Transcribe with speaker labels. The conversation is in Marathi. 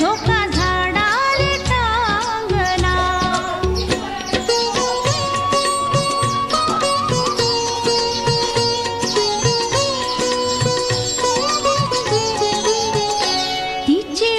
Speaker 1: झोका झाडाले टांगला तिची